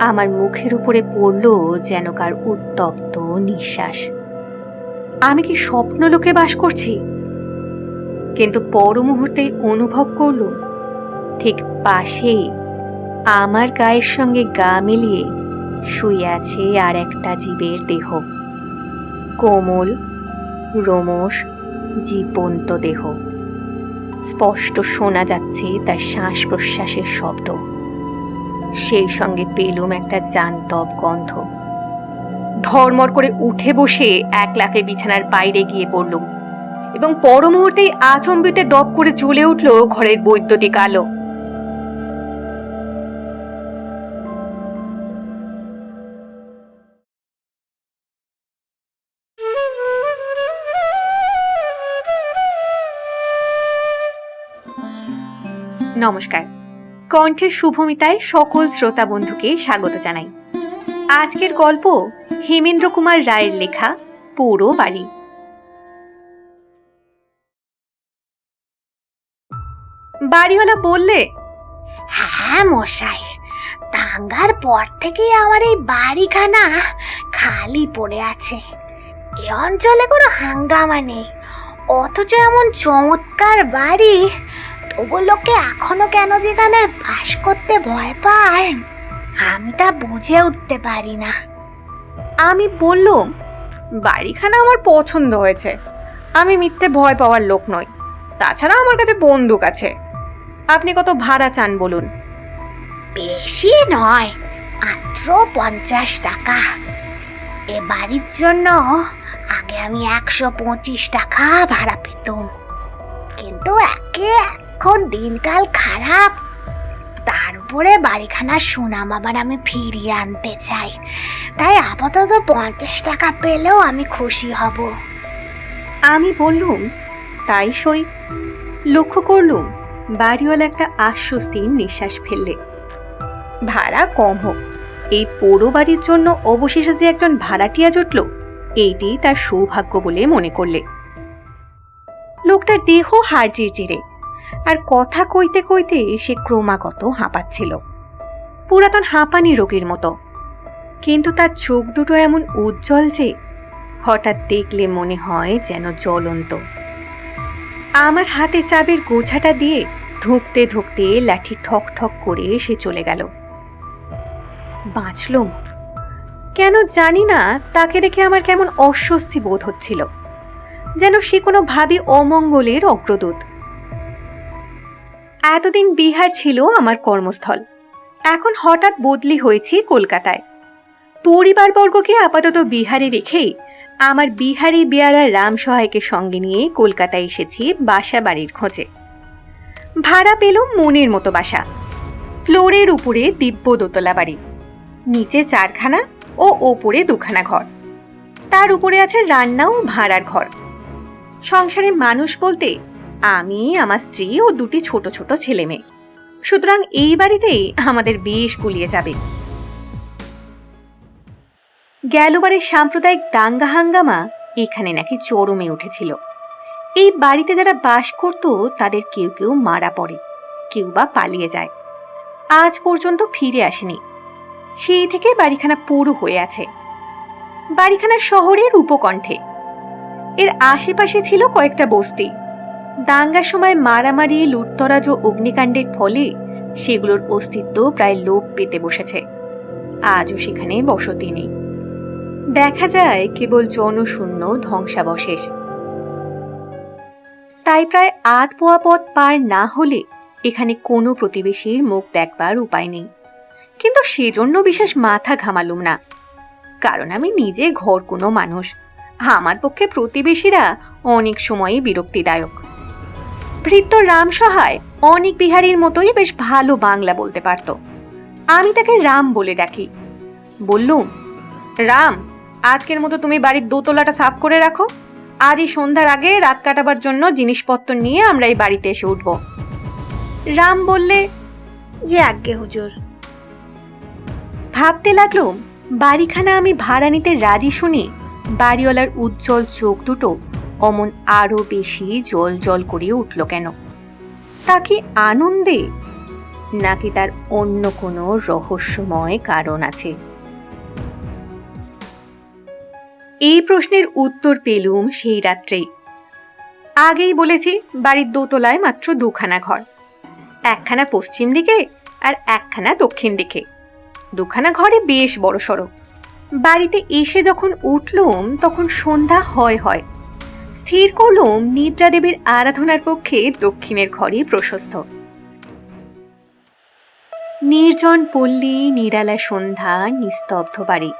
আমার মুখের উপরে পড়ল যেন কার উত্তপ্ত নিঃশ্বাস। আমি কি স্বপ্নলোকে বাস করছি? কিন্তু পর মুহূর্তে অনুভব করল ঠিক পাশে আমার গায়ের সঙ্গে গা মিলিয়ে শুয়ে আছে আর একটা জীবের দেহ। কোমল রোমস জীবন্ত দেহ। স্পষ্ট শোনা যাচ্ছে তার শ্বাস প্রশ্বাসের শব্দ। সেই সঙ্গে পেলুম একটা জান্তব গন্ধ। ধর্মর করে উঠে বসে এক লাফে বিছানার বাইরে গিয়ে পড়লুম এবং পর মুহূর্তেই আচম্বিতে দপ করে জ্বলে উঠল ঘরের বৈদ্যুতিক আলো। নমস্কার। কণ্ঠের শুভমিতায় সকল শ্রোতা বন্ধুকে স্বাগত জানাই। আজকের গল্প হেমেন্দ্র কুমার রায়ের লেখা পুরো বাড়ি। বাড়িওয়ালা বললে হ্যাঁ মশাই দাঙ্গার পর থেকে আমার এই বাড়িখানা খালি পড়ে আছে। এ অঞ্চলে কোনো হাঙ্গামা নেই। অথচ এমন চমৎকার বাড়ি তবু লোকে এখনও কেন যেখানে বাস করতে ভয় পায়। আমি তা বুঝে উঠতে পারি না। আমি বললুম বাড়িখানা আমার পছন্দ হয়েছে। আমি মিথ্যে ভয় পাওয়ার লোক নই। তাছাড়া আমার কাছে বন্দুক আছে। আপনি কত ভাড়া চান বলুন? বেশি নয় মাত্র পঞ্চাশ টাকা। এ বাড়ির জন্য আগে আমি একশো পঁচিশ টাকা ভাড়া পেতুম। কিন্তু একে এখন দিনকাল খারাপ, তার উপরে বাড়িখানার সুনাম আবার আমি ফিরিয়ে আনতে চাই। তাই আপাতত পঞ্চাশ টাকা পেলেও আমি খুশি হব। আমি বললুম, তাই সই। লক্ষ্য করলুম, বাড়িওয়ালা একটা আশ্বস্তির নিঃশ্বাস ফেললে। ভাড়া কম হোক, এই পোড়ো বাড়ির জন্য অবশেষে যে একজন ভাড়াটিয়া জুটল এইটি তার সৌভাগ্য বলে মনে করলে। লোকটার দেহ হাড় চিরচিরে আর কথা কইতে কইতে সে ক্রমাগত হাঁপাচ্ছিল। পুরাতন হাঁপানি রোগীর মতো। কিন্তু তার চোখ দুটো এমন উজ্জ্বল যে হঠাৎ দেখলে মনে হয় যেন জ্বলন্ত। আমার হাতে চাবির গোছাটা দিয়ে ধুঁকতে ধুঁকতে লাঠি ঠক ঠক করে সে চলে গেল। বাঁচলুম কেন জানি না, তাকে দেখে আমার কেমন অস্বস্তি বোধ হচ্ছিল। যেন সে কোনো ভাবি অমঙ্গলের অগ্রদূত। এতদিন বিহার ছিল আমার কর্মস্থল। এখন হঠাৎ বদলি হয়েছি কলকাতায়। পরিবারবর্গকে আপাতত বিহারে রেখেই আমার বিহারি বেয়ারা রাম সহায়কে সঙ্গে নিয়ে কলকাতায় এসেছি বাসা বাড়ির খোঁজে। ভাড়া পেলুম মনের মতো বাসা। ফ্লোরের উপরে দিব্য দোতলা বাড়ি, নিচে চারখানা ও ওপরে দুখানা ঘর। তার উপরে আছে রান্না ও ভাড়ার ঘর। সংসারে মানুষ বলতে আমি, আমার স্ত্রী ও দুটি ছোট ছোট ছেলে মেয়ে। সুতরাং এই বাড়িতেই আমাদের বেশ গুলিয়ে যাবে। গেলবারের সাম্প্রদায়িক দাঙ্গা হাঙ্গামা এখানে নাকি চরমে উঠেছিল। এই বাড়িতে যারা বাস করত, তাদের কেউ কেউ মারা পড়ে, কেউ বা পালিয়ে যায়। আজ পর্যন্ত ফিরে আসেনি। সেই থেকে বাড়িখানা পুরো হয়ে আছে। বাড়িখানা শহরের উপকণ্ঠে। এর আশেপাশে ছিল কয়েকটা বস্তি। দাঙ্গার সময় মারামারি, লুটতরাজ ও অগ্নিকাণ্ডের ফলে সেগুলোর অস্তিত্ব প্রায় লোপ পেতে বসেছে। আজও সেখানে বসতি নেই। দেখা যায় কেবল জনশূন্য ধ্বংসাবশেষ। তাই প্রায় আধ পোয়া পথ পার না হলে এখানে কোনো প্রতিবেশীর মুখ দেখবার উপায় নেই। কিন্তু সেজন্য বিশেষ মাথা ঘামালুম না। কারণ আমি নিজে ঘর কোনো মানুষ। আমার পক্ষে প্রতিবেশীরা অনেক সময়ই বিরক্তিদায়ক। ভৃত্য রাম সহায় অনেক বিহারীর মতোই বেশ ভালো বাংলা বলতে পারত। আমি তাকে রাম বলে ডাকি। বললুম, রাম, আজকের মতো তুমি বাড়ির দোতলাটা সাফ করে রাখো। আজই সন্ধ্যার আগে রাত কাটাবার জন্য জিনিসপত্র নিয়ে আমরা এই বাড়িতে এসে উঠব। রাম বললে, যে আজ্ঞে হুজুর। ভাবতে লাগলুম, বাড়িখানা আমি ভাড়া নিতে রাজি শুনি বাড়িওয়ালার উজ্জ্বল চোখ দুটো অমন আরও বেশি জল জল করে উঠল কেন? তা কি আনন্দে? নাকি তার অন্য কোনো রহস্যময় কারণ আছে? এই প্রশ্নের উত্তর পেলুম সেই রাত্রেই। আগেই বলেছি, বাড়ির দোতলায় মাত্র দুখানা ঘর। একখানা পশ্চিম দিকে আর একখানা দক্ষিণ দিকে। দুখানা ঘরে বেশ বড় সড়ো বাড়িতে এসে যখন উঠলুম, তখন সন্ধ্যা হয় হয়। স্থির করলুম নিদ্রা দেবীর আরাধনার পক্ষে দক্ষিণের ঘরই প্রশস্ত। নির্জন পল্লী, নিরালা সন্ধ্যা, নিস্তব্ধ বাড়ি।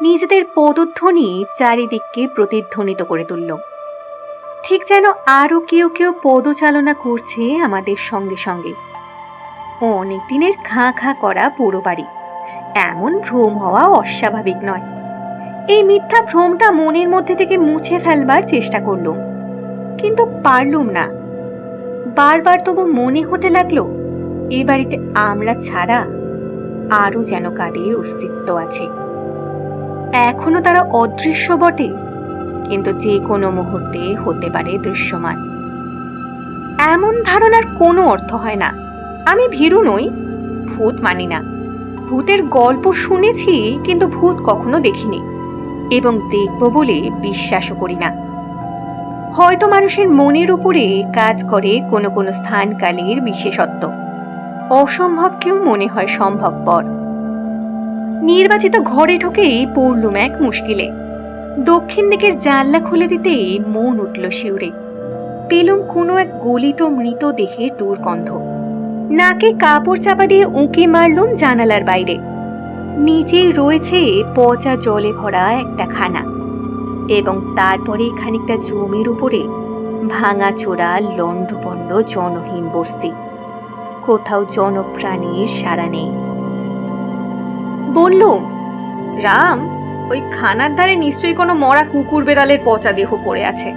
নিজেদের পদধ্বনি চারিদিককে প্রতিধ্বনিত করে তুলল। ঠিক যেন আরও কেউ কেউ পদচালনা করছে আমাদের সঙ্গে সঙ্গে। অনেক দিনের খাঁ খাঁ করা পুরো বাড়ি। এমন ভ্রম হওয়া অস্বাভাবিক নয়। এই মিথ্যা ভ্রমটা মনের মধ্যে থেকে মুছে ফেলবার চেষ্টা করলুম কিন্তু পারলুম না। বারবার তবু মনে হতে লাগল, এ বাড়িতে আমরা ছাড়া আরও যেন কাদের অস্তিত্ব আছে। এখনও তারা অদৃশ্য বটে, কিন্তু যে কোনো মুহূর্তে হতে পারে দৃশ্যমান। এমন ধারণার কোনো অর্থ হয় না। আমি ভীরু নই, ভূত মানি না। ভূতের গল্প শুনেছি, কিন্তু ভূত কখনো দেখিনি। এবং দেখব বলে বিশ্বাসও করি না। হয়তো মানুষের মনের উপরে কাজ করে কোনো কোনো স্থানকালের বিশেষত্ব। অসম্ভবকেও মনে হয় সম্ভবপর। নির্বাচিত ঘরে ঢুকেই পড়লুম এক মুশকিলে। দক্ষিণ দিকের জানলা খুলে দিতেই মন উঠল শিউরে। পেলুম কোনো এক গলিত মৃত দেহের দুর্গন্ধ। নাকে কাপড় চাপা দিয়ে উঁকি মারলুম জানালার বাইরে। নিচেই রয়েছে পচা জলে ভরা একটা খানা এবং তারপরে খানিকটা জমির উপরে ভাঙা চোরা লণ্ডভণ্ড জনহীন বস্তি। কোথাও জনপ্রাণীর সারা নেই। বলল, রাম, ওই খানার ধারে নিশ্চয়ই কোনো মরা কুকুর বেড়ালের পচা দেহ পড়ে আছে।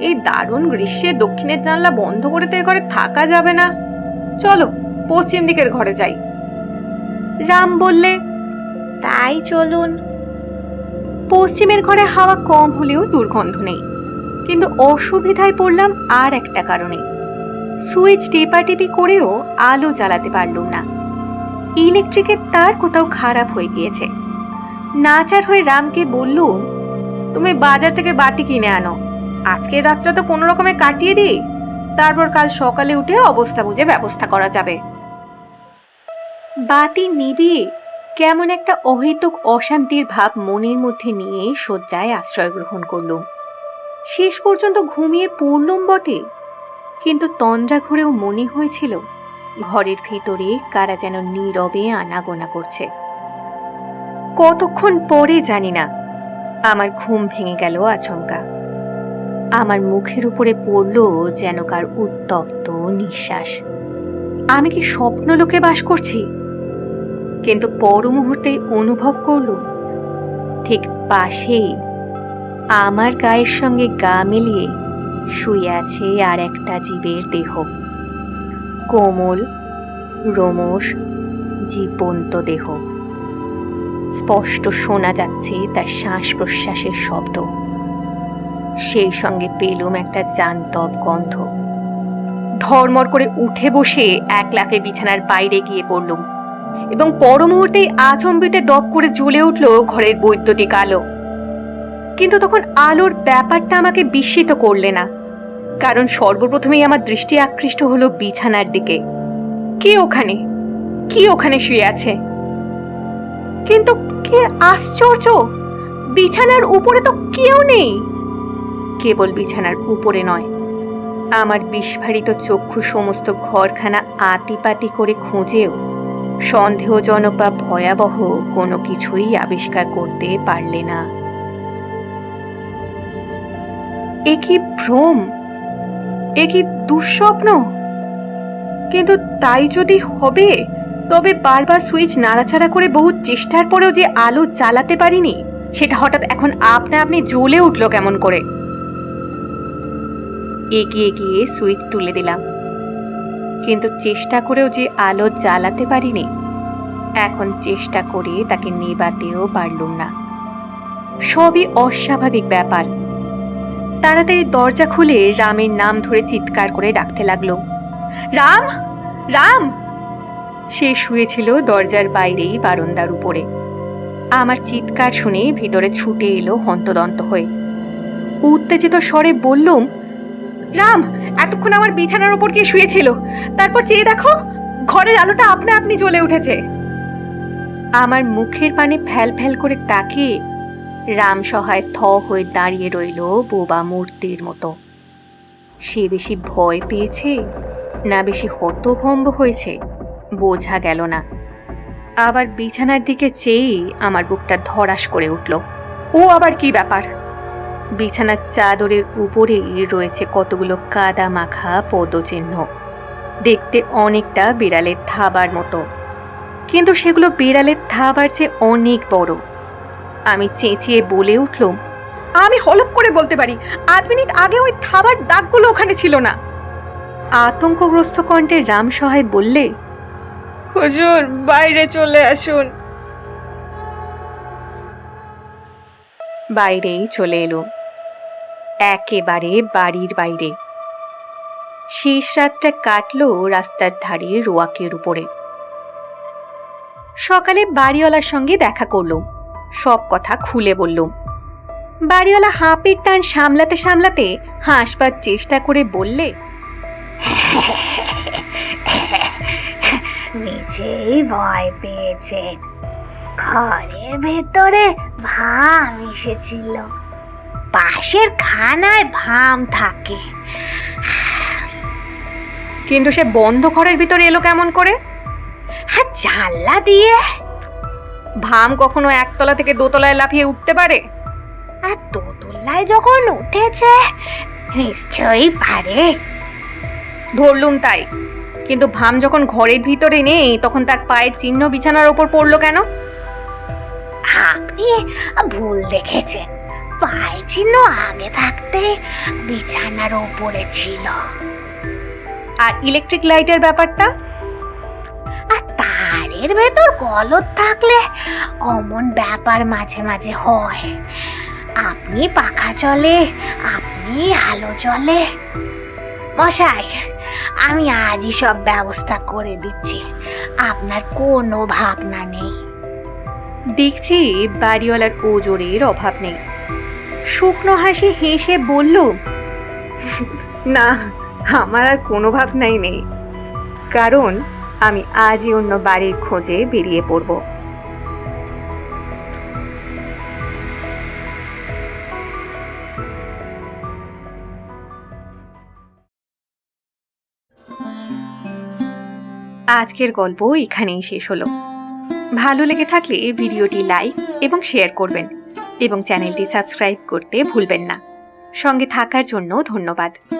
এই দারুণ গ্রীষ্মে দক্ষিণের জানলা বন্ধ করে তো ঘরে থাকা যাবে না। চলো, পশ্চিম দিকের ঘরে যাই। রাম বললে তাই চলুন। পশ্চিমের ঘরে হাওয়া কম হলেও দুর্গন্ধ নেই। কিন্তু অসুবিধায় পড়লাম আর একটা কারণে। সুইচ টেপাটেপি করেও আলো জ্বালাতে পারলুম না। ইলেকট্রিকের তার কোথাও খারাপ হয়ে গিয়েছে। নাচার হয়ে রামকে বললুম, তুমি বাজার থেকে বাতি কিনে আনো। আজকের রাতটা তো কোনো রকমে কাটিয়ে দিই। তারপর কাল সকালে উঠে অবস্থা বুঝে ব্যবস্থা করা যাবে। বাতি নিবিয়ে কেমন একটা অহেতুক অশান্তির ভাব মনের মধ্যে নিয়ে শয্যায় আশ্রয় গ্রহণ করলুম। শেষ পর্যন্ত ঘুমিয়ে পড়লুম বটে। কিন্তু তন্দ্রা ঘরেও মনে হয়েছিল, ঘরের ভিতরে কারা যেন নীরবে আনাগোনা করছে। কতক্ষণ পরে জানি না, আমার ঘুম ভেঙে গেল আচমকা। আমার মুখের উপরে পড়ল যেন কার উত্তপ্ত নিঃশ্বাস। আমি কি স্বপ্নলোকে বাস করছি? কিন্তু পর মুহূর্তে অনুভব করলুম ঠিক পাশেই আমার গায়ের সঙ্গে গা মিলিয়ে শুয়ে আছে আর একটা জীবের দেহ। কোমল রোমস জীবন্ত দেহ। স্পষ্ট শোনা যাচ্ছে তার শ্বাস প্রশ্বাসের শব্দ। সেই সঙ্গে পেলুম একটা জান্তব গন্ধ। ধর্মর করে উঠে বসে এক লাফে বিছানার বাইরে গিয়ে পড়লুম। এবং পর মুহূর্তেই আচম্বিতে দপ করে জ্বলে উঠল ঘরের বৈদ্যুতিক আলো। কিন্তু তখন আলোর ব্যাপারটা আমাকে বিস্মিত করলে না। কারণ সর্বপ্রথমেই আমার দৃষ্টি আকৃষ্ট হলো বিছানার দিকে। কে ওখানে? কি ওখানে শুয়ে আছে? কিন্তু কে আশ্চর্য? বিছানার উপরে তো কেউ নেই। কেবল বিছানার উপরে নয়। আমার বিস্ফারিত চক্ষু সমস্ত ঘরখানা আতিপাতি করে খুঁজেও সন্দেহজনক বা ভয়াবহ কোনো কিছুই আবিষ্কার করতে পারলে না। এ কি ভ্রম? এ কি দুঃস্বপ্ন? কিন্তু তাই যদি হবে, তবে বারবার সুইচ নাড়াচাড়া করে বহু চেষ্টার পরেও যে আলো জ্বালাতে পারিনি, সেটা হঠাৎ এখন আপনা আপনি জ্বলে উঠল কেমন করে? এগিয়ে গিয়ে সুইচ তুলে দিলাম। কিন্তু চেষ্টা করেও যে আলো জ্বালাতে পারিনি, এখন চেষ্টা করে তাকে নেবাতেও পারলুম না। সবই অস্বাভাবিক ব্যাপার। তাড়াতাড়ি দরজা খুলে রামের নাম ধরে চিৎকার করে ডাকতে লাগল। রাম! রাম! সে শুয়েছিল দরজার বাইরেই বারান্দার উপরে। আমার চিৎকার শুনে ভিতরে ছুটে এলো হন্তদন্ত হয়ে। উত্তেজিত স্বরে বললুম রাম, এতক্ষণ আমার বিছানার ওপর গিয়ে শুয়েছিল। তারপর চেয়ে দেখো, ঘরের আলোটা আপনা আপনি জ্বলে উঠেছে। আমার মুখের পানে ফ্যাল ফ্যাল করে তাকিয়ে রাম সহায় থ হয়ে দাঁড়িয়ে রইল বোবা মূর্তির মতো। সে বেশি ভয় পেয়েছে না বেশি হতভম্ব হয়েছে, বোঝা গেল না। আবার বিছানার দিকে চেয়ে আমার বুকটা ধরাস করে উঠল। ও আবার কি ব্যাপার? বিছানার চাদরের উপরেই রয়েছে কতগুলো কাদা মাখা পদচিহ্ন। দেখতে অনেকটা বিড়ালের থাবার মতো। কিন্তু সেগুলো বিড়ালের থাবার চেয়ে অনেক বড়। আমি চেঁচিয়ে বলে উঠলুম, আমি হলপ করে বলতে পারি, আধ মিনিট আগে ওই থাবার দাগগুলো ওখানে ছিল না। আতঙ্কগ্রস্ত কণ্ঠে রাম সহায় বললে, হুজুর, বাইরে চলে আসুন। বাইরেই চলে এলো একেবারে বাড়ির বাইরে। শেষ রাতটা কাটলো রাস্তার ধারে রোয়াকের উপরে। সকালে বাড়িওয়ালার সঙ্গে দেখা করলুম সব কথা খুলে বললুম বাড়িওয়ালা হাঁপের টান সামলাতে সামলাতে হাসবার চেষ্টা করে বললে, নিজেই ভয় পেয়েছেন। ঘরের ভেতরে ভাম এসেছিল পাশের খানায় ভাম থাকে। কিন্তু সে বন্ধ ঘরের ভিতরে এলো কেমন করে? হ্যাঁ জানলা দিয়ে। ভাম কখনো একতলা থেকে দোতলায় লাফিয়ে উঠতে পারে? আর দোতলায় যখন উঠেছে নিশ্চয়ই পারে। ধরলুম তাই। কিন্তু ভাম যখন ঘরের ভিতরে নেই তখন তার পায়ের চিহ্ন বিছানার ওপর পড়ল কেন? আপনি ভুল দেখেছেন। পায়ের চিহ্ন আগে থাকতে। বিছানার ওপরে ছিল। আর ইলেকট্রিক লাইটের ব্যাপারটা? আর তারের ভেতর গলত থাকলে অমন ব্যাপার মাঝে মাঝে হয়। আপনি পাখা চলে আপনি আলো জ্বলে মশাই আমি আজই সব ব্যবস্থা করে দিচ্ছি। আপনার কোনো ভাবনা নেই। দেখছি বাড়িওয়ালার ওজোরের অভাব নেই। শুকনো হাসি হেসে বলল, না, আমার আর কোনো ভাবনাই নেই। কারণ আমি আজই অন্য বাড়ির খোঁজে বেরিয়ে পড়ব। আজকের গল্প এখানেই শেষ হলো। ভালো লেগে থাকলে ভিডিওটি লাইক এবং শেয়ার করবেন। এবং চ্যানেলটি সাবস্ক্রাইব করতে ভুলবেন না। সঙ্গে থাকার জন্য ধন্যবাদ।